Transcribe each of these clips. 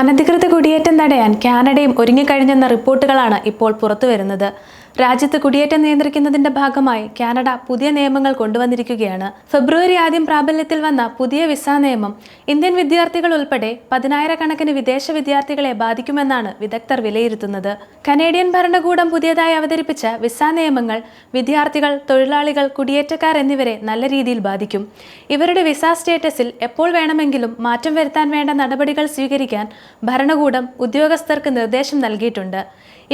അനധികൃത കുടിയേറ്റം തടയാൻ കാനഡയും ഒരുങ്ങിക്കഴിഞ്ഞെന്ന റിപ്പോർട്ടുകളാണ് ഇപ്പോൾ പുറത്തുവരുന്നത്. രാജ്യത്ത് കുടിയേറ്റം നിയന്ത്രിക്കുന്നതിന്റെ ഭാഗമായി കാനഡ പുതിയ നിയമങ്ങൾ കൊണ്ടുവന്നിരിക്കുകയാണ്. ഫെബ്രുവരി ആദ്യം പ്രാബല്യത്തിൽ വന്ന പുതിയ വിസ നിയമം ഇന്ത്യൻ വിദ്യാർത്ഥികൾ ഉൾപ്പെടെ പതിനായിരക്കണക്കിന് വിദേശ വിദ്യാർത്ഥികളെ ബാധിക്കുമെന്നാണ് വിദഗ്ധർ വിലയിരുത്തുന്നത്. കനേഡിയൻ ഭരണകൂടം പുതിയതായി അവതരിപ്പിച്ച വിസ നിയമങ്ങൾ വിദ്യാർത്ഥികൾ തൊഴിലാളികൾ കുടിയേറ്റക്കാർ എന്നിവരെ നല്ല രീതിയിൽ ബാധിക്കും. ഇവരുടെ വിസ സ്റ്റേറ്റസിൽ എപ്പോൾ വേണമെങ്കിലും മാറ്റം വരുത്താൻ വേണ്ട നടപടികൾ സ്വീകരിക്കാൻ ഭരണകൂടം ഉദ്യോഗസ്ഥർക്ക് നിർദ്ദേശം നൽകിയിട്ടുണ്ട്.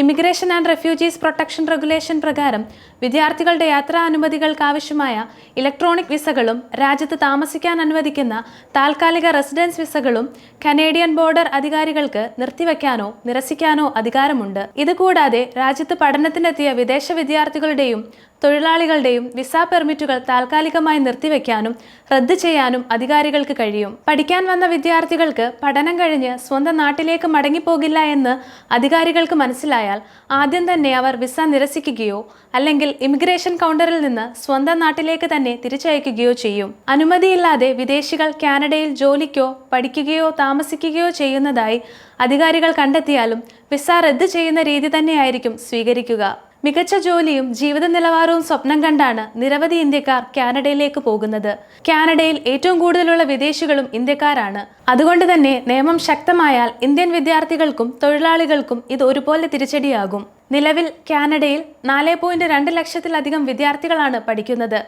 Immigration and refugees protection regulation പ്രകാരം വിദ്യാർത്ഥികളുടെ യാത്രാ അനുമതികൾക്കാവശ്യമായ ഇലക്ട്രോണിക് വിസകളും രാജ്യത്ത് താമസിക്കാൻ അനുവദിക്കുന്ന താൽക്കാലിക റെസിഡൻസ് വിസകളും കനേഡിയൻ ബോർഡർ അധികാരികൾക്ക് നിർത്തിവെക്കാനോ നിരസിക്കാനോ അധികാരമുണ്ട്. ഇതുകൂടാതെ രാജ്യത്ത് പഠനത്തിനെത്തിയ വിദേശ വിദ്യാർത്ഥികളുടെയും തൊഴിലാളികളുടെയും വിസ പെർമിറ്റുകൾ താൽക്കാലികമായി നിർത്തിവെക്കാനും റദ്ദ് ചെയ്യാനും അധികാരികൾക്ക് കഴിയും. പഠിക്കാൻ വന്ന വിദ്യാർത്ഥികൾക്ക് പഠനം കഴിഞ്ഞ് സ്വന്തം നാട്ടിലേക്ക് മടങ്ങിപ്പോകില്ല എന്ന് അധികാരികൾക്ക് മനസ്സിലായാൽ ആദ്യം തന്നെ അവർ വിസ നിരസിക്കുകയോ അല്ലെങ്കിൽ ഇമിഗ്രേഷൻ കൗണ്ടറിൽ നിന്ന് സ്വന്തം നാട്ടിലേക്ക് തന്നെ തിരിച്ചയക്കുകയോ ചെയ്യും. അനുമതിയില്ലാതെ വിദേശികൾ കാനഡയിൽ ജോലിക്കോ പഠിക്കുകയോ താമസിക്കുകയോ ചെയ്യുന്നതായി അധികാരികൾ കണ്ടെത്തിയാലും വിസ റദ്ദ് ചെയ്യുന്ന രീതി തന്നെയായിരിക്കും സ്വീകരിക്കുക. മികച്ച ജോലിയും ജീവിത നിലവാരവും സ്വപ്നം കണ്ടാണ് നിരവധി ഇന്ത്യക്കാർ കാനഡയിലേക്ക് പോകുന്നത്. കാനഡയിൽ ഏറ്റവും കൂടുതലുള്ള വിദേശികളും ഇന്ത്യക്കാരാണ്. അതുകൊണ്ട് തന്നെ നിയമം ശക്തമായാൽ ഇന്ത്യൻ വിദ്യാർത്ഥികൾക്കും തൊഴിലാളികൾക്കും ഇത് ഒരുപോലെ തിരിച്ചടിയാകും. നിലവിൽ കാനഡയിൽ നാല് പോയിന്റ് രണ്ട് ലക്ഷത്തിലധികം വിദ്യാർത്ഥികളാണ് പഠിക്കുന്നത്.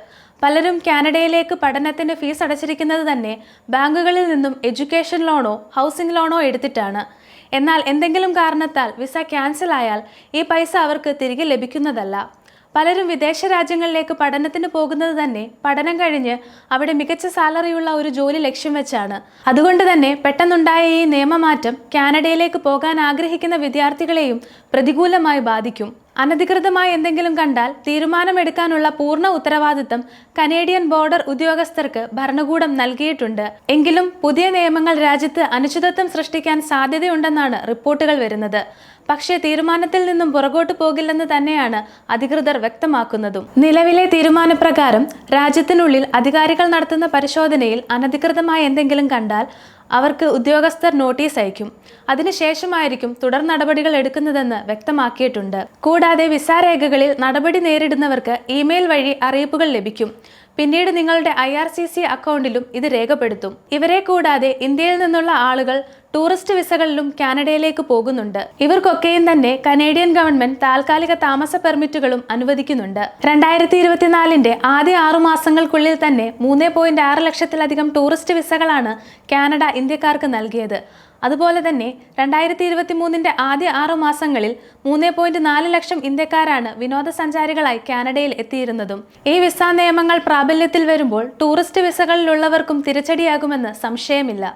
പലരും കാനഡയിലേക്ക് പഠനത്തിന് ഫീസ് അടച്ചിരിക്കുന്നത് തന്നെ ബാങ്കുകളിൽ നിന്നും എഡ്യൂക്കേഷൻ ലോണോ ഹൗസിംഗ് ലോണോ എടുത്തിട്ടാണ്. എന്നാൽ എന്തെങ്കിലും കാരണത്താൽ വിസ ക്യാൻസൽ ആയാൽ ഈ പൈസ അവർക്ക് തിരികെ ലഭിക്കുന്നതല്ല. പലരും വിദേശ രാജ്യങ്ങളിലേക്ക് പഠനത്തിന് പോകുന്നത് തന്നെ പഠനം കഴിഞ്ഞ് അവിടെ മികച്ച സാലറിയുള്ള ഒരു ജോലി ലക്ഷ്യം വെച്ചാണ്. അതുകൊണ്ട് തന്നെ പെട്ടെന്നുണ്ടായ ഈ നിയമമാറ്റം കാനഡയിലേക്ക് പോകാൻ ആഗ്രഹിക്കുന്ന വിദ്യാർത്ഥികളെയും പ്രതികൂലമായി ബാധിക്കും. അനധികൃതമായി എന്തെങ്കിലും കണ്ടാൽ തീരുമാനമെടുക്കാനുള്ള പൂർണ ഉത്തരവാദിത്തം കനേഡിയൻ ബോർഡർ ഉദ്യോഗസ്ഥർക്ക് ഭരണകൂടം നൽകിയിട്ടുണ്ട്. എങ്കിലും പുതിയ നിയമങ്ങൾ രാജ്യത്ത് അനിശ്ചിതത്വം സൃഷ്ടിക്കാൻ സാധ്യതയുണ്ടെന്നാണ് റിപ്പോർട്ടുകൾ വരുന്നത്. പക്ഷേ തീരുമാനത്തിൽ നിന്നും പുറകോട്ട് പോകില്ലെന്ന് തന്നെയാണ് അധികൃതർ വ്യക്തമാക്കുന്നതും. നിലവിലെ തീരുമാനപ്രകാരം രാജ്യത്തിനുള്ളിൽ അധികാരികൾ നടത്തുന്ന പരിശോധനയിൽ അനധികൃതമായി എന്തെങ്കിലും കണ്ടാൽ അവർക്ക് ഉദ്യോഗസ്ഥർ നോട്ടീസ് അയക്കും. അതിനുശേഷമായിരിക്കും തുടർ നടപടികൾ എടുക്കുന്നതെന്ന് വ്യക്തമാക്കിയിട്ടുണ്ട്. കൂടാതെ വിസ രേഖകളിൽ നടപടി നേരിടുന്നവർക്ക് ഇമെയിൽ വഴി അറിയിപ്പുകൾ ലഭിക്കും. പിന്നീട് നിങ്ങളുടെ ഐ ആർ സി സി അക്കൗണ്ടിലും ഇത് രേഖപ്പെടുത്തും. ഇവരെ കൂടാതെ ഇന്ത്യയിൽ നിന്നുള്ള ആളുകൾ ടൂറിസ്റ്റ് വിസകളിലും കാനഡയിലേക്ക് പോകുന്നുണ്ട്. ഇവർക്കൊക്കെയും തന്നെ കനേഡിയൻ ഗവൺമെന്റ് താൽക്കാലിക താമസ പെർമിറ്റുകളും അനുവദിക്കുന്നുണ്ട്. രണ്ടായിരത്തി ഇരുപത്തിനാലിന്റെ ആദ്യ ആറു മാസങ്ങൾക്കുള്ളിൽ തന്നെ മൂന്ന് പോയിന്റ് ആറ് ലക്ഷത്തിലധികം ടൂറിസ്റ്റ് വിസകളാണ് കാനഡ ഇന്ത്യക്കാർക്ക് നൽകിയത്. അതുപോലെ തന്നെ രണ്ടായിരത്തി ഇരുപത്തി മൂന്നിന്റെ ആദ്യ ആറു മാസങ്ങളിൽ മൂന്ന് പോയിന്റ് നാല് ലക്ഷം ഇന്ത്യക്കാരാണ് വിനോദസഞ്ചാരികളായി കാനഡയിൽ എത്തിയിരുന്നതും. ഈ വിസ നിയമങ്ങൾ പ്രാബല്യത്തിൽ വരുമ്പോൾ ടൂറിസ്റ്റ് വിസകളിലുള്ളവർക്കും തിരിച്ചടിയാകുമെന്ന് സംശയമില്ല.